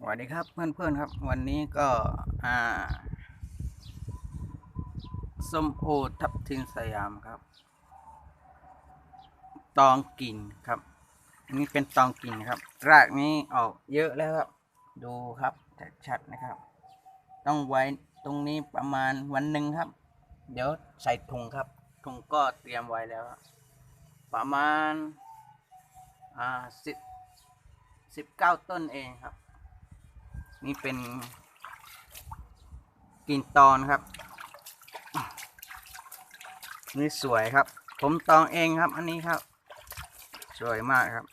สวัสดีครับเพื่อนๆครับ วันนี้ก็อ่าส้มโอทับทิมสยามครับ ตองกิ่งครับ นี่เป็นตองกิ่งครับรากนี้ออกเยอะแล้วครับ ดูครับชัดๆนะครับ ต้องไว้ตรงนี้ประมาณวันหนึ่งครับ เดี๋ยวใส่ถุงครับถุงก็เตรียมไว้แล้วครับประมาณอ่าสิบสิบเก้าต้นเองครับ นี่เป็นกินตอนครับ นี่สวยครับ ผมตองเองครับ อันนี้ครับ สวยมากครับ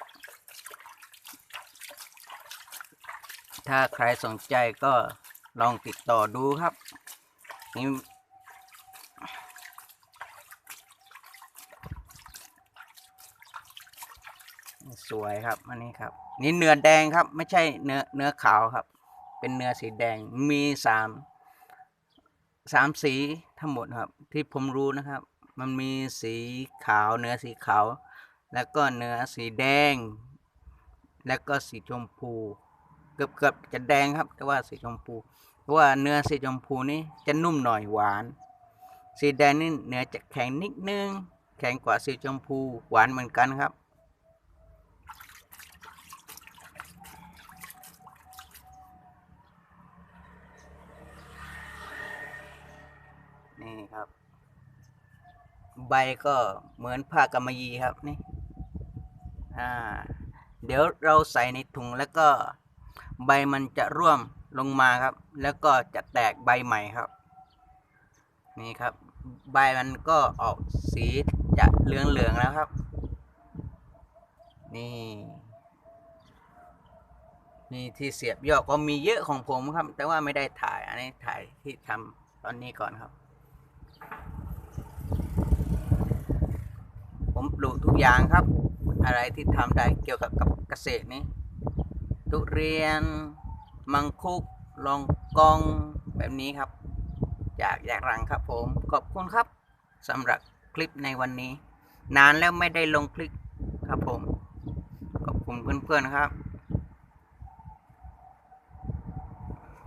ถ้าใครสนใจก็ลองติดต่อดูครับ นี่สวยครับ อันนี้ครับ นี่เนื้อแดงครับ ไม่ใช่เนื้อเนื้อขาวครับ เป็นเนื้อสีแดงมีสามสามสีทั้งหมดครับ ที่ผมรู้นะครับ มันมีสีขาวเนื้อสีขาว แล้วก็เนื้อสีแดง แล้วก็สีชมพูเกือบเกือบจะแดงครับ แต่ว่าสีชมพูเพราะว่าเนื้อสีชมพูนี่จะนุ่มหน่อยหวาน สีแดงนี่เนื้อจะแข็งนิดนึง แข็งกว่าสีชมพูหวานเหมือนกันครับ นี่ครับ ใบก็เหมือนผ้ากำมะหยี่ครับนี่อ่าเดี๋ยวเราใส่ในถุงแล้วก็ใบมันจะร่วมลงมาครับ แล้วก็จะแตกใบใหม่ครับ นี่ครับ ใบมันก็ออกสีจะเหลืองๆแล้วครับ นี่ นี่ที่เสียบยอดก็มีเยอะของผมครับ แต่ว่าไม่ได้ถ่าย อันนี้ถ่ายที่ทำตอนนี้ก่อนครับ ผมปลูกทุกอย่างครับ อะไรที่ทำได้เกี่ยวกับกับเกษตรนี้ ทุเรียน มังคุก ลองกองแบบนี้ครับ จากอยากรังครับผมขอบคุณครับสำหรับคลิปในวันนี้ นานแล้วไม่ได้ลงคลิปครับผม ขอบคุณเพื่อนๆครับ